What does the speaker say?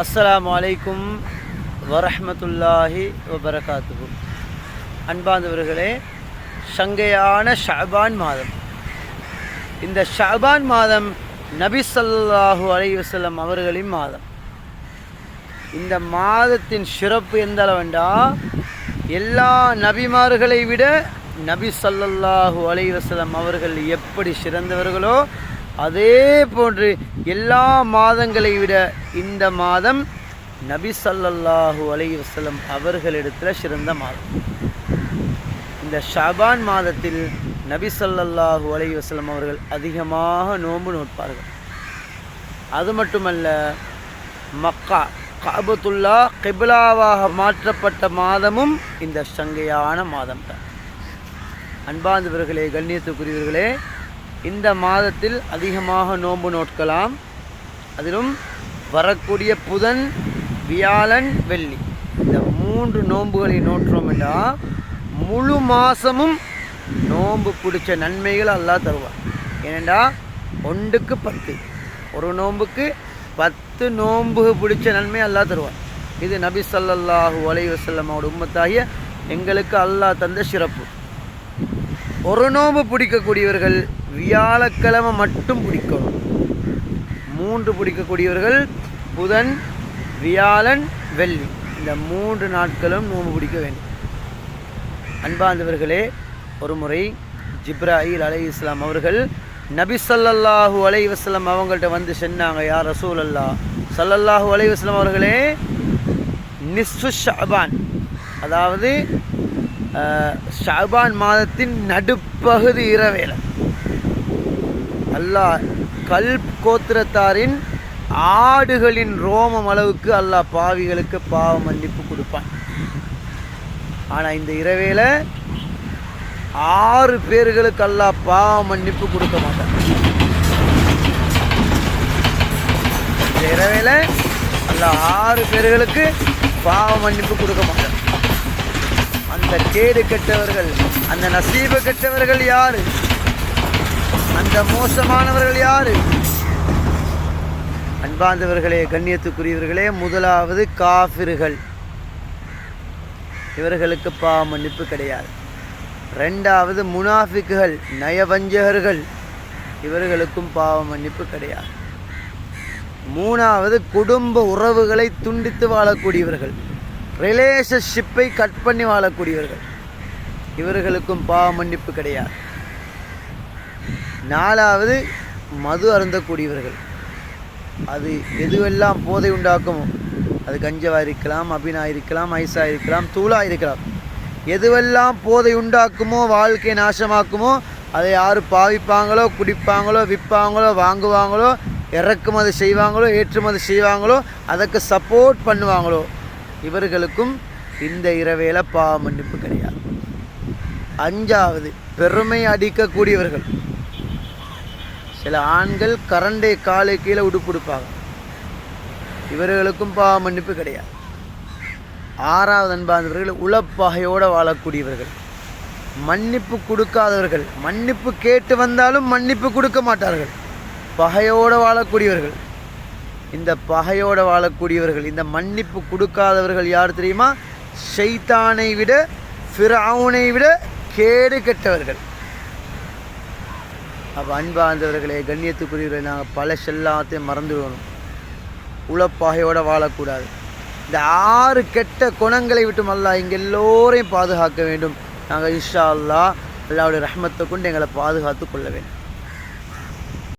அஸ்ஸலாமு அலைக்கும் வரஹ்மத்துல்லாஹி வபரகாத்துஹு. அன்பாந்தவர்களே சங்கையான ஷபான் மாதம். இந்த ஷஅபான் மாதம் நபி சல்லாஹூ அலைவசல்லம் அவர்களின் மாதம். இந்த மாதத்தின் சிறப்பு எந்த அளவெண்டா? எல்லா நபிமார்களை விட நபி சல்லல்லாஹூ அலைவசலம் அவர்கள் எப்படி சிறந்தவர்களோ அதே போன்று எல்லா மாதங்களை விட இந்த மாதம் நபி சல்லல்லாஹு அலைஹி வசலம் அவர்களிடத்தில் சிறந்த மாதம். இந்த ஷாபான் மாதத்தில் நபி சல்லல்லாஹு அலைஹி வசலம் அவர்கள் அதிகமாக நோன்பு நோட்பார்கள் அது மட்டுமல்ல மக்கா காபத்துல்லா கிபிலாவாக மாற்றப்பட்ட மாதமும் இந்த சங்கையான மாதம் தான் அன்பாந்தவர்களே கண்ணியத்துக்குரியவர்களே இந்த மாதத்தில் அதிகமாக நோன்பு நோட்கலாம். அதிலும் வரக்கூடிய புதன் வியாழன் வெள்ளி. இந்த மூன்று நோன்புகளை நோற்றோம் என்றால் முழு மாதமும் நோன்பு பிடிச்ச நன்மைகள் எல்லாம் தருவார் ஏனெண்டா ஒன்றுக்கு பத்து. ஒரு நோன்புக்கு பத்து நோன்பு பிடிச்ச நன்மை அல்லாஹ் தருவார் இது நபி ஸல்லல்லாஹு அலைஹி உம்மத்தாகிய எங்களுக்கு அல்லாஹ் தந்த சிறப்பு. ஒரு நோன்பு பிடிக்கக்கூடியவர்கள் வியாழக்கிழமை மட்டும் பிடிக்கணும். மூன்று பிடிக்கக்கூடியவர்கள் புதன் வியாழன் வெள்ளி. இந்த மூன்று நாட்களும் நோன்பு பிடிக்க வேண்டும். அன்பாந்தவர்களே ஒரு முறை ஜிப்ராயில் அலை இஸ்லாம் அவர்கள் நபி சல்லல்லாஹூ அலைஹி அவங்கள்ட்ட வந்து சென்னாங்க யார் ரசூல் அல்லா சல்லல்லாஹு அலைஹி அவர்களே நிஸ்ஃபு ஷபான் அதாவது ஷபான் மாதத்தின் நடுப்பகுதி இரவேல அல்லாஹ் கல்ப் கோத்திரத்தாரின் ஆடுகளின் ரோமம் அளவுக்கு அல்லாஹ் பாவிகளுக்கு பாவ மன்னிப்பு கொடுப்பான். ஆனால் இந்த இரவேல ஆறு பேர்களுக்கு அல்லாஹ் பாவ மன்னிப்பு கொடுக்க மாட்டான். இந்த இரவேல அல்லாஹ் ஆறு பேர்களுக்கு பாவ மன்னிப்பு கொடுக்க மாட்டான். அந்த கேடு கெட்டவர்கள் அந்த நசீபு கெட்டவர்கள் யாரு? அந்த மோசமானவர்கள் யாரு? அன்பாந்தவர்களே கண்ணியத்துக்குரியவர்களே முதலாவது காஃபிர்கள் இவர்களுக்கு பா மன்னிப்பு கிடையாது. ரெண்டாவது முனாஃபிக்குகள் நயவஞ்சகர்கள். இவர்களுக்கும் பாவ மன்னிப்பு கிடையாது. மூணாவது குடும்ப உறவுகளை துண்டித்து வாழக்கூடியவர்கள். ரிலேஷன்ஷிப்பை கட் பண்ணி வாழக்கூடியவர்கள். இவர்களுக்கும் பாவ மன்னிப்பு கிடையாது. நாலாவது மது அருந்தக்கூடியவர்கள். அது எதுவெல்லாம் போதை உண்டாக்குமோ அது கஞ்சவா இருக்கலாம் அபினா இருக்கலாம் ஐசா இருக்கலாம் தூளா இருக்கலாம். எதுவெல்லாம் போதை உண்டாக்குமோ வாழ்க்கை நாசமாக்குமோ அதை யார் பாவிப்பாங்களோ குடிப்பாங்களோ விற்பாங்களோ வாங்குவாங்களோ இறக்குமதி செய்வாங்களோ ஏற்றுமதி செய்வாங்களோ அதற்கு சப்போர்ட் பண்ணுவாங்களோ இவர்களுக்கும் இந்த இரவேல பாவ மன்னிப்பு கிடையாது. அஞ்சாவது பெருமை அடிக்கக்கூடியவர்கள். சில ஆண்கள் கரண்டை காலை கீழே உடுப்புடுப்பாங்க இவர்களுக்கும் பாவ மன்னிப்பு கிடையாது. ஆறாவது அன்பாந்தவர்கள் உளப்பகையோடு வாழக்கூடியவர்கள். மன்னிப்பு கொடுக்காதவர்கள். மன்னிப்பு கேட்டு வந்தாலும் மன்னிப்பு கொடுக்க மாட்டார்கள். பகையோடு வாழக்கூடியவர்கள். இந்த பகையோடு வாழக்கூடியவர்கள் இந்த மன்னிப்பு கொடுக்காதவர்கள் யார் தெரியுமா? ஷைத்தானை விட ஃபிரவுனை விட கேடு கெட்டவர்கள். அப்போ அன்பார்ந்தவர்களே கண்ணியத்துக்குரியவர்களை நாங்கள் பல செல்லாத்தையும் மறந்துடணும் உளப்பாகையோடு வாழக்கூடாது. இந்த ஆறு கெட்ட குணங்களை விட்டும் அல்லாஹ் இங்கே எல்லோரையும் பாதுகாக்க வேண்டும். நாங்கள் இன்ஷா அல்லாஹ் அல்லாவுடைய ரஹ்மத்தை கொண்டு எங்களை பாதுகாத்து கொள்ள வேண்டும்.